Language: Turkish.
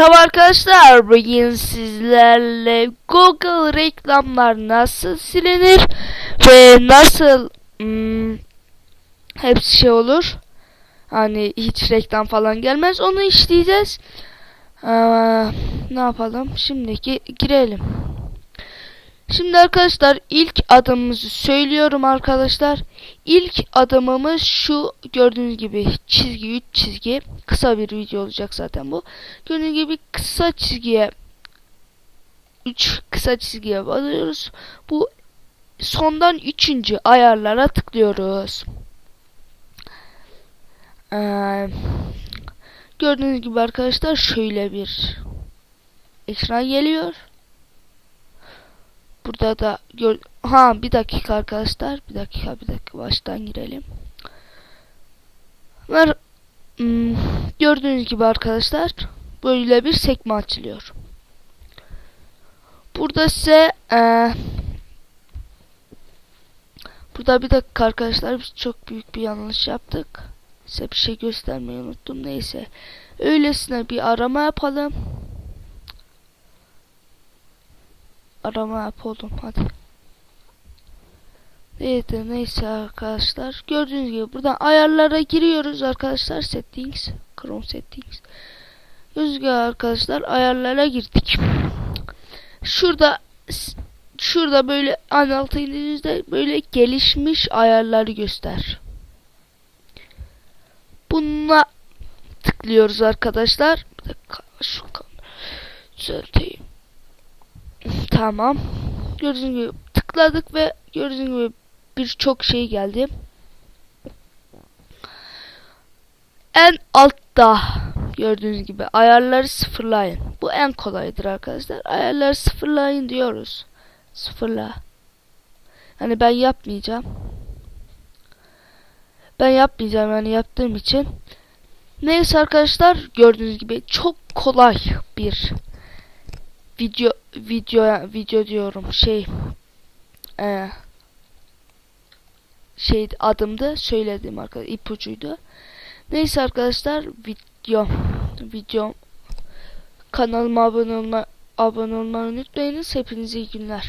Merhaba arkadaşlar. Bugün sizlerle Google reklamlar nasıl silinir ve nasıl hmm, hepsi şey olur. Hani hiç reklam falan gelmez. Onu işleyeceğiz. Aa, ne yapalım? Şimdiki girelim. Şimdi arkadaşlar ilk adımımızı söylüyorum arkadaşlar. İlk adımımız şu gördüğünüz gibi çizgi 3 çizgi kısa bir video olacak zaten bu. Gördüğünüz gibi kısa çizgiye 3 kısa çizgiye basıyoruz. Bu sondan 3. ayarlara tıklıyoruz. Ee, gördüğünüz gibi arkadaşlar şöyle bir ekran geliyor. Burada da gör ha bir dakika arkadaşlar. Bir dakika bir dakika baştan girelim. Ver hmm, gördüğünüz gibi arkadaşlar böyle bir sekme açılıyor. Burada size ee, burada bir dakika arkadaşlar biz çok büyük bir yanlış yaptık. Size bir şey göstermeyi unuttum. Neyse. Öylesine bir arama yapalım. Arama yapalım hadi. Evet neyse arkadaşlar. Gördüğünüz gibi buradan ayarlara giriyoruz arkadaşlar. Settings. Chrome settings. Gibi arkadaşlar ayarlara girdik. Şurada şurada böyle alta indiğinizde böyle gelişmiş ayarları göster. Buna tıklıyoruz arkadaşlar. Bir dakika şu düzelteyim. Tamam. Gördüğünüz gibi tıkladık ve gördüğünüz gibi birçok şey geldi. En altta gördüğünüz gibi ayarları sıfırlayın. Bu en kolaydır arkadaşlar. Ayarları sıfırlayın diyoruz. Sıfırla. Hani ben yapmayacağım. Ben yapmayacağım yani yaptığım için. Neyse arkadaşlar gördüğünüz gibi çok kolay bir video video video diyorum şey e, şey adımdı söyledim arkadaşlar ipucuydu. Neyse arkadaşlar video video kanalıma abone olma abone olmayı unutmayınız. Hepinize iyi günler.